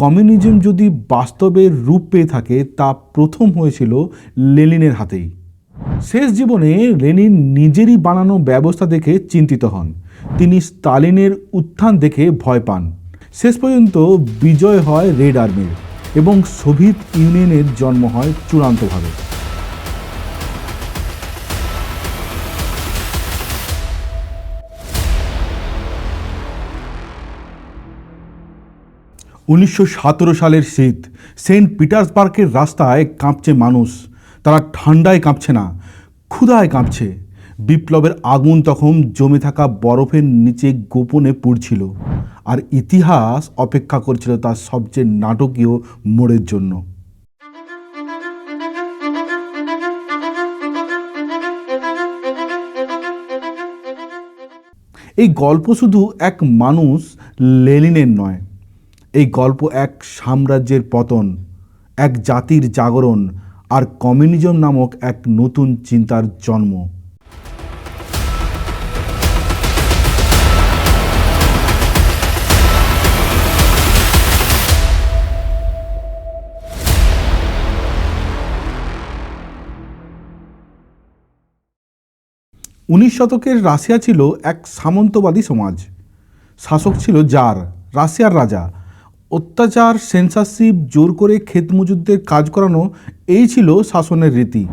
Communism যদি বাস্তবের রূপ পেয়ে থাকে, তা প্রথম হয়েছিল লেনিনের হাতেই। শেষ জীবনে লেনিন নিজেরই বানানো ব্যবস্থা দেখে চিন্তিত হন। তিনি স্তালিনের উত্থান দেখে ভয় পান। শেষ পর্যন্ত বিজয় হয় রেড আর্মির এবং সোভিয়েত ইউনিয়নের জন্ম হয় চূড়ান্তভাবে। উনিশশো সতেরো সালের শীত, সেন্ট পিটার্সবার্গের রাস্তায় কাঁপছে মানুষ। তারা ঠান্ডায় কাঁপছে না, ক্ষুধায় কাঁপছে। বিপ্লবের আগুন তখন জমে থাকা বরফের নিচে গোপনে পুড়ছিল। আর ইতিহাস অপেক্ষা করছিল তার সবচেয়ে নাটকীয় মোড়ের জন্য। এই গল্প শুধু এক মানুষ লেনিনের নয় এই গল্প এক সাম্রাজ্যের পতন, এক জাতির জাগরণ আর কমিউনিজম নামক এক নতুন চিন্তার জন্ম। উনিশ শতকের রাশিয়া ছিল এক সামন্তবাদী সমাজ। শাসক ছিল জার, রাশিয়ার রাজা। অত্যাচার, সেন্সারশিপ, জোর করে ক্ষেত মজুরদের কাজ করানো, এই ছিল শাসনের রীতি।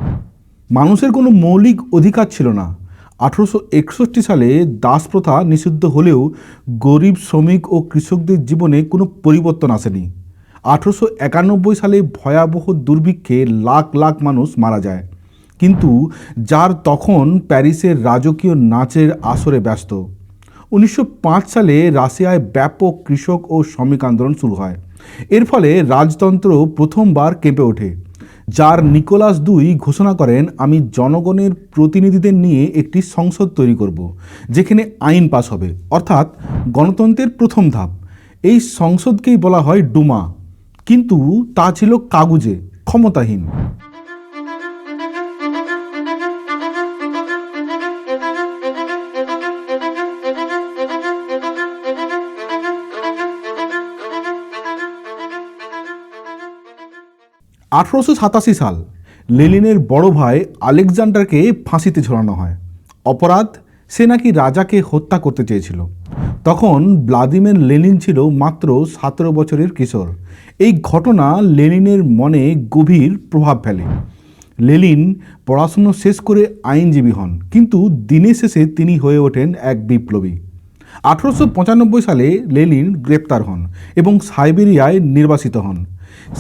মানুষের কোনো মৌলিক অধিকার ছিল না। আঠেরোশো একষট্টি সালে দাস প্রথা নিষিদ্ধ হলেও গরিব শ্রমিক ও কৃষকদের জীবনে কোনো পরিবর্তন আসেনি। আঠেরোশো একানব্বই সালে ভয়াবহ দুর্ভিক্ষে লাখ লাখ মানুষ মারা যায়। কিন্তু যার তখন প্যারিসের রাজকীয় নাচের আসরে ব্যস্ত। উনিশশো পাঁচ সালে রাশিয়ায় ব্যাপক কৃষক ও শ্রমিক আন্দোলন শুরু হয়। এর ফলে রাজতন্ত্র প্রথমবার কেঁপে ওঠে, যার নিকোলাস দুই ঘোষণা করেন, আমি জনগণের প্রতিনিধিদের নিয়ে একটি সংসদ তৈরি করব, যেখানে আইন পাস হবে। অর্থাৎ গণতন্ত্রের প্রথম ধাপ। এই সংসদকেই বলা হয় ডুমা, কিন্তু তা ছিল কাগুজে, ক্ষমতাহীন। আঠেরোশো সাতাশি সাল লেনিনের বড় ভাই আলেকজান্ডারকে ফাঁসিতে ঝোলানো হয়। অপরাধ, সে নাকি রাজাকে হত্যা করতে চেয়েছিল। তখন ভ্লাদিমির লেনিন ছিল মাত্র সতেরো বছরের কিশোর। এই ঘটনা লেনিনের মনে গভীর প্রভাব ফেলে। লেনিন পড়াশুনো শেষ করে আইনজীবী হন, কিন্তু দিনের শেষে তিনি হয়ে ওঠেন এক বিপ্লবী। আঠেরোশো সালে লেনিন গ্রেপ্তার হন এবং সাইবেরিয়ায় নির্বাসিত হন।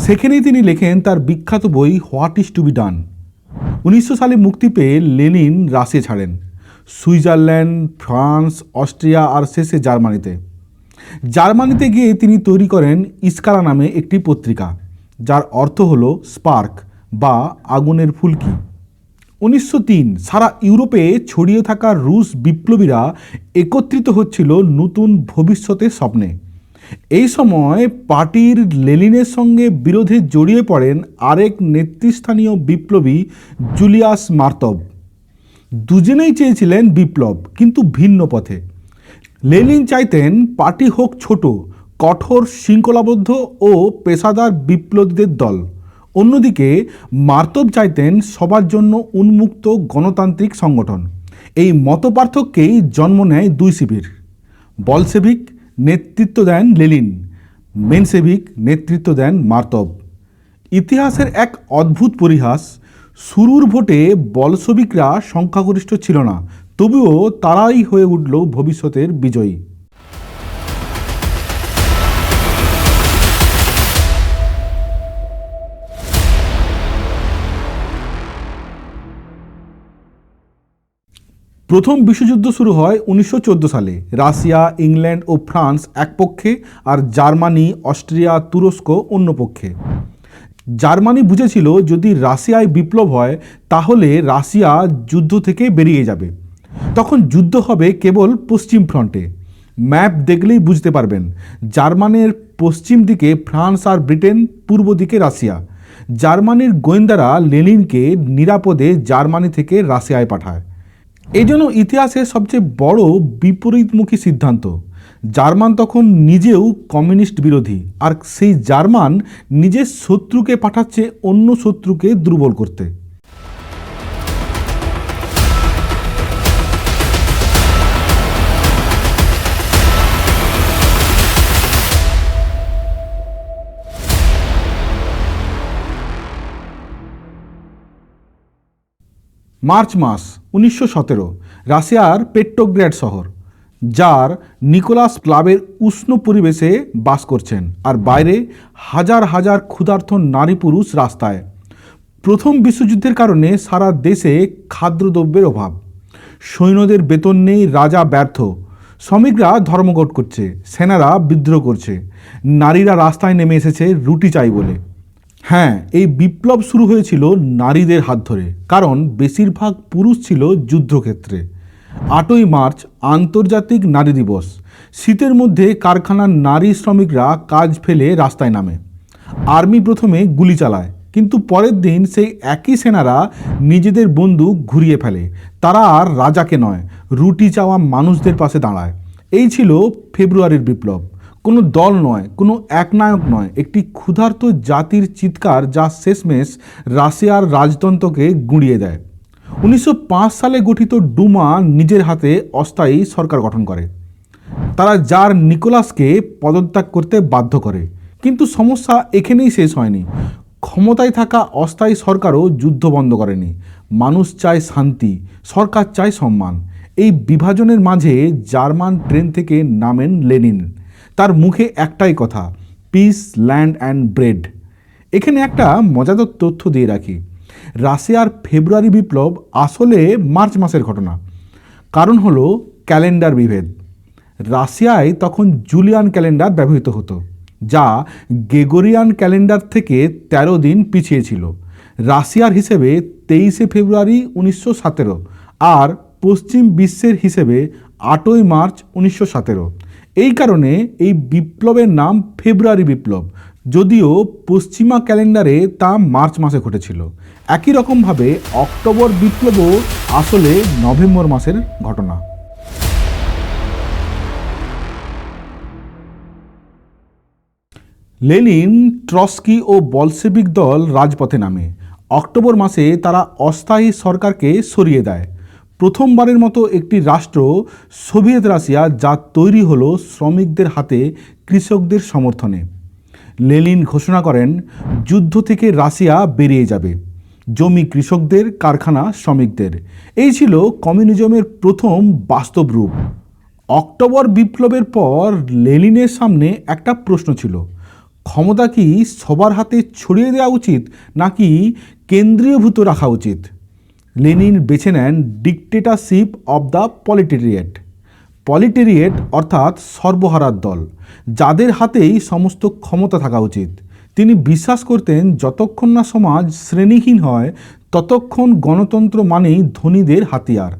সেখানেই তিনি লেখেন তার বিখ্যাত বই, what is to be done? উনিশশো সালে মুক্তি পেয়ে লেনিন রাশিয়া ছাড়েন। সুইজারল্যান্ড, ফ্রান্স, অস্ট্রিয়া আর শেষে জার্মানিতে। জার্মানিতে গিয়ে তিনি তৈরি করেন ইস্কারা নামে একটি পত্রিকা, যার অর্থ হল স্পার্ক বা আগুনের ফুলকি। উনিশশো তিন, সারা ইউরোপে ছড়িয়ে থাকা রুশ বিপ্লবীরা একত্রিত হচ্ছিল নতুন ভবিষ্যতের স্বপ্নে। এই সময় পার্টির লেনিনের সঙ্গে বিরোধে জড়িয়ে পড়েন আরেক নেতৃস্থানীয় বিপ্লবী জুলিয়াস মার্তব। দুজনেই চেয়েছিলেন বিপ্লব, কিন্তু ভিন্ন পথে। লেনিন চাইতেন পার্টি হোক ছোট, কঠোর, শৃঙ্খলাবদ্ধ ও পেশাদার বিপ্লবীদের দল। অন্যদিকে মার্তব চাইতেন সবার জন্য উন্মুক্ত গণতান্ত্রিক সংগঠন। এই মতপার্থক্যেই জন্ম নেয় দুই শিবির, বলসেভিক নেতৃত্ব দেন লেলিন, মেনসেভিক নেতৃত্ব দেন মার্তব। ইতিহাসের এক অদ্ভুত পরিহাস, শুরুর ভোটে বলসবিকরা সংখ্যাগরিষ্ঠ ছিল না, তবুও তারাই হয়ে উঠল ভবিষ্যতের বিজয়ী। প্রথম বিশ্বযুদ্ধ শুরু হয় উনিশশো চোদ্দ সালে। রাশিয়া, ইংল্যান্ড ও ফ্রান্স এক পক্ষে আর জার্মানি, অস্ট্রিয়া, তুরস্ক অন্য পক্ষে। জার্মানি বুঝেছিল যদি রাশিয়ায় বিপ্লব হয়, তাহলে রাশিয়া যুদ্ধ থেকে বেরিয়ে যাবে। তখন যুদ্ধ হবে কেবল পশ্চিম ফ্রন্টে। ম্যাপ দেখলেই বুঝতে পারবেন, জার্মানির পশ্চিম দিকে ফ্রান্স আর ব্রিটেন, পূর্ব দিকে রাশিয়া। জার্মানির গোয়েন্দারা লেনিনকে নিরাপদে জার্মানি থেকে রাশিয়ায় পাঠায়। এই জন্য ইতিহাসে সবচেয়ে বড় বিপরীতমুখী সিদ্ধান্ত। জার্মান তখন নিজেও কমিউনিস্ট বিরোধী, আর সেই জার্মান নিজের শত্রুকে পাঠাচ্ছে অন্য শত্রুকে দুর্বল করতে। মার্চ মাস উনিশশো সতেরো রাশিয়ার পেট্রোগ্র্যাড শহর, যার নিকোলাস ক্লাবের উষ্ণ পরিবেশে বাস করছেন আর বাইরে হাজার হাজার ক্ষুধার্থ নারী পুরুষ রাস্তায়। প্রথম বিশ্বযুদ্ধের কারণে সারা দেশে খাদ্যদ্রব্যের অভাব। সৈন্যদের বেতন নেই, রাজা ব্যর্থ। শ্রমিকরা ধর্মঘট করছে, সেনারা বিদ্রোহ করছে। নারীরা রাস্তায় নেমে এসেছে রুটি চাই বলে। হ্যাঁ এই বিপ্লব শুরু হয়েছিল নারীদের হাত ধরে, কারণ বেশিরভাগ পুরুষ ছিল যুদ্ধক্ষেত্রে। আটই মার্চ, আন্তর্জাতিক নারী দিবস। শীতের মধ্যে কারখানার নারী শ্রমিকরা কাজ ফেলে রাস্তায় নামে। আর্মি প্রথমে গুলি চালায়, কিন্তু পরের দিন সেই একই সেনারা নিজেদের বন্দুক ঘুরিয়ে ফেলে। তারা আর রাজাকে নয়, রুটি চাওয়া মানুষদের পাশে দাঁড়ায়। এই ছিল ফেব্রুয়ারির বিপ্লব। কোনো দল নয়, কোনো একনায়ক নয়, একটি ক্ষুধার্ত জাতির চিৎকার যা শেষমেশ রাশিয়ার রাজতন্ত্রকে গুঁড়িয়ে দেয়। উনিশশো পাঁচ সালে গঠিত ডুমা নিজের হাতে অস্থায়ী সরকার গঠন করে। তারা যার নিকোলাসকে পদত্যাগ করতে বাধ্য করে। কিন্তু সমস্যা এখানেই শেষ হয়নি। ক্ষমতায় থাকা অস্থায়ী সরকারও যুদ্ধ বন্ধ করেনি। মানুষ চায় শান্তি, সরকার চায় সম্মান। এই বিভাজনের মাঝে জার্মান ট্রেন থেকে নামেন লেনিন। মুখে একটাই কথা পিস ল্যান্ড অ্যান্ড ব্রেড এখানে একটা মজাদার তথ্য দিয়ে রাখি। রাশিয়ার ফেব্রুয়ারি বিপ্লব আসলে মার্চ মাসের ঘটনা। কারণ হলো ক্যালেন্ডার বিভেদ। রাশিয়ায় তখন জুলিয়ান ক্যালেন্ডার ব্যবহৃত হতো, যা গেগোরিয়ান ক্যালেন্ডার থেকে ১৩ দিন পিছিয়ে ছিল। রাশিয়ার হিসেবে তেইশে ফেব্রুয়ারি উনিশশো সতেরো আর পশ্চিম বিশ্বের হিসেবে আটই মার্চ উনিশশো সতেরো। এই কারণে এই বিপ্লবের নাম ফেব্রুয়ারি বিপ্লব। যদিও পশ্চিমা ক্যালেন্ডারে তা মার্চ মাসে ঘটেছিল। একই রকমভাবে অক্টোবর বিপ্লবও আসলে নভেম্বর মাসের ঘটনা। লেনিন, ট্রস্কি ও বলসেবিক দল রাজপথে নামে। অক্টোবর মাসে তারা অস্থায়ী সরকারকে সরিয়ে দেয়। প্রথমবারের মতো একটি রাষ্ট্র, সোভিয়েত রাশিয়া, যা তৈরি হলো শ্রমিকদের হাতে কৃষকদের সমর্থনে। লেনিন ঘোষণা করেন, যুদ্ধ থেকে রাশিয়া বেরিয়ে যাবে। জমি কৃষকদের, কারখানা শ্রমিকদের। এই ছিল কমিউনিজমের প্রথম বাস্তব রূপ। অক্টোবর বিপ্লবের পর লেনিনের সামনে একটা প্রশ্ন ছিল, ক্ষমতা কি সবার হাতে ছড়িয়ে দেওয়া উচিত নাকি কেন্দ্রীয়ভূত রাখা উচিত? লেনিন বেছে নেন dictatorship of the proletariat proletariat অর্থাৎ সর্বহারার দল, যাদের হাতেই সমস্ত ক্ষমতা থাকা উচিত। তিনি বিশ্বাস করতেন যতক্ষণ না সমাজ শ্রেণীহীন হয়, ততক্ষণ গণতন্ত্র মানেই ধনীদের হাতিয়ার।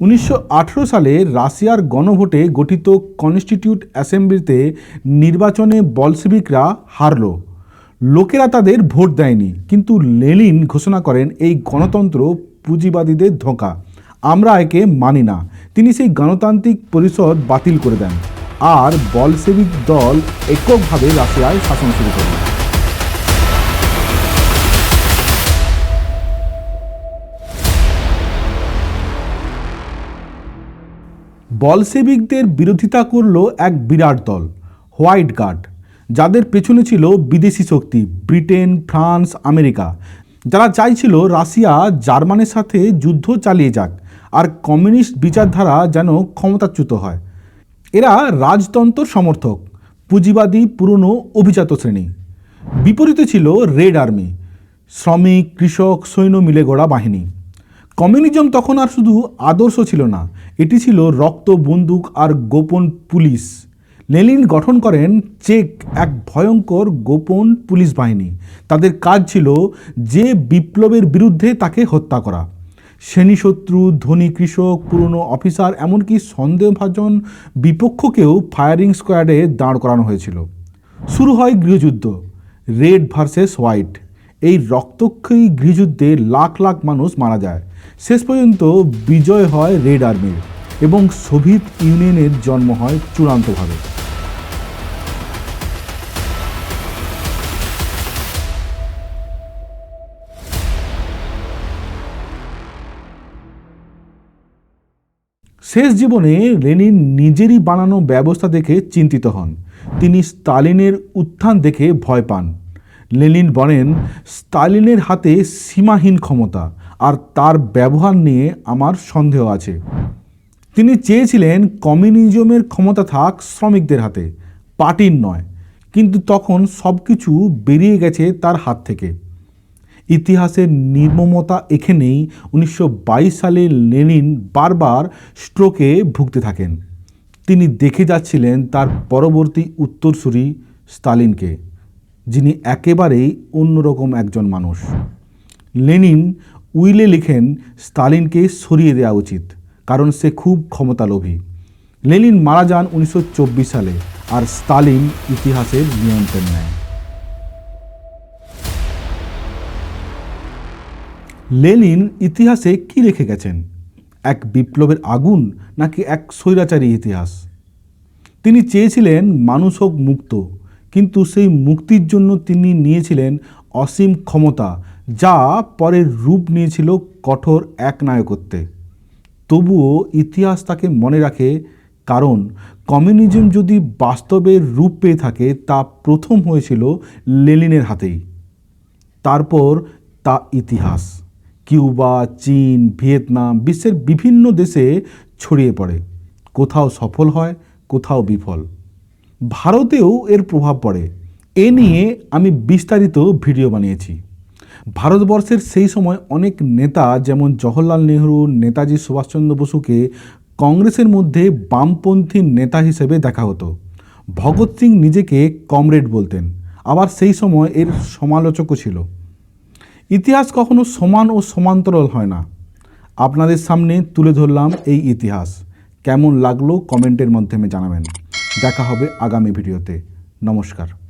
উনিশশো আঠেরো সালে রাশিয়ার গণভোটে গঠিত কনস্টিটিউট অ্যাসেম্বলিতে নির্বাচনে বলসেবিকরা হারল। লোকেরা তাদের ভোট দেয়নি, কিন্তু লেনিন ঘোষণা করেন এই গণতন্ত্র পুঁজিবাদীদের ধোঁকা। আমরা একে মানি না। তিনি সেই গণতান্ত্রিক পরিষদ বাতিল করে দেন। আর বলসেবিক দল এককভাবে রাশিয়ায় শাসন শুরু করে বলসেবিকদের বিরোধিতা করল এক বিরাট দল হোয়াইট গার্ড যাদের পেছনে ছিল বিদেশি শক্তি ব্রিটেন, ফ্রান্স, আমেরিকা। যারা চাইছিল রাশিয়া জার্মানের সাথে যুদ্ধ চালিয়ে যাক আর কমিউনিস্ট বিচারধারা যেন ক্ষমতাচ্যুত হয়। এরা রাজতন্ত্র সমর্থক, পুঁজিবাদী, পুরনো অভিজাত শ্রেণি। বিপরীতে ছিল রেড আর্মি, শ্রমিক, কৃষক, সৈন্য মিলে গড়া বাহিনী। কমিউনিজম তখন আর শুধু আদর্শ ছিল না, এটি ছিল রক্ত, বন্দুক আর গোপন পুলিশ। লেনিন গঠন করেন চেক, এক ভয়ঙ্কর গোপন পুলিশ বাহিনী। তাদের কাজ ছিল যে বিপ্লবের বিরুদ্ধে তাকে হত্যা করা। শ্রেণীশত্রু, ধনী কৃষক, পুরনো অফিসার, এমনকি সন্দেহভাজন বিপক্ষকেও ফায়ারিং স্কোয়াডে দাঁড় করানো হয়েছিল। শুরু হয় গৃহযুদ্ধ, রেড ভার্সেস হোয়াইট। এই রক্তক্ষয়ী গৃহযুদ্ধে লাখ লাখ মানুষ মারা যায়। শেষ পর্যন্ত বিজয় হয় রেড আর্মির এবং সোভিয়েত ইউনিয়নের জন্ম হয় চূড়ান্তভাবে। শেষ জীবনে লেনিন নিজেরই বানানো ব্যবস্থা দেখে চিন্তিত হন। তিনি স্টালিনের উত্থান দেখে ভয় পান। লেনিন বলেন স্টালিনের হাতে সীমাহীন ক্ষমতা, আর তার ব্যবহার নিয়ে আমার সন্দেহ আছে। তিনি চেয়েছিলেন কমিউনিজমের ক্ষমতা থাক শ্রমিকদের হাতে, পার্টির নয়, কিন্তু তখন সব কিছু বেরিয়ে গেছে তার হাত থেকে। ইতিহাসের নির্মমতা এখানেই উনিশশো বাইশ সালে লেনিন বারবার স্ট্রোকে ভুগতে থাকেন। তিনি দেখে যাচ্ছিলেন তার পরবর্তী উত্তরসূরি স্টালিনকে যিনি একেবারেই অন্যরকম একজন মানুষ। লেনিন উইলে লিখেন স্টালিনকে সরিয়ে দেওয়া উচিত, কারণ সে খুব ক্ষমতালোভী। লেনিন মারা যান উনিশশো চব্বিশ সালে, আর স্টালিন ইতিহাসের নিয়ন্ত্রণ নেয়। লেনিন ইতিহাসে কি রেখে গেছেন? এক বিপ্লবের আগুন নাকি এক স্বৈরাচারী ইতিহাস? তিনি চেয়েছিলেন মানুষ হোক মুক্ত, কিন্তু সেই মুক্তির জন্য তিনি নিয়েছিলেন অসীম ক্ষমতা, যা পরে রূপ নিয়েছিল কঠোর একনায়কত্বে। তবুও ইতিহাস তাকে মনে রাখে, কারণ কমিউনিজম যদি বাস্তবে রূপ পেয়ে থাকে, তা প্রথম হয়েছিল লেনিনের হাতেই। তারপর তা ইতিহাস। কিউবা, চীন, ভিয়েতনাম বিশ্বের বিভিন্ন দেশে ছড়িয়ে পড়ে। কোথাও সফল হয়, কোথাও বিফল। ভারতেও এর প্রভাব পড়ে। এ নিয়ে আমি বিস্তারিত ভিডিও বানিয়েছি। ভারতবর্ষের সেই সময় অনেক নেতা যেমন জওহরলাল নেহরু, নেতাজি সুভাষচন্দ্র বসুকে কংগ্রেসের মধ্যে বামপন্থী নেতা হিসেবে দেখা হতো। ভগৎ সিং নিজেকে কমরেড বলতেন। আবার সেই সময় এর সমালোচকও ছিল। ইতিহাস কখনো সমান ও সমান্তরাল হয় না। আপনাদের সামনে তুলে ধরলাম এই ইতিহাস। কেমন লাগল কমেন্টের মাধ্যমে জানাবেন। দেখা হবে আগামী ভিডিওতে। নমস্কার।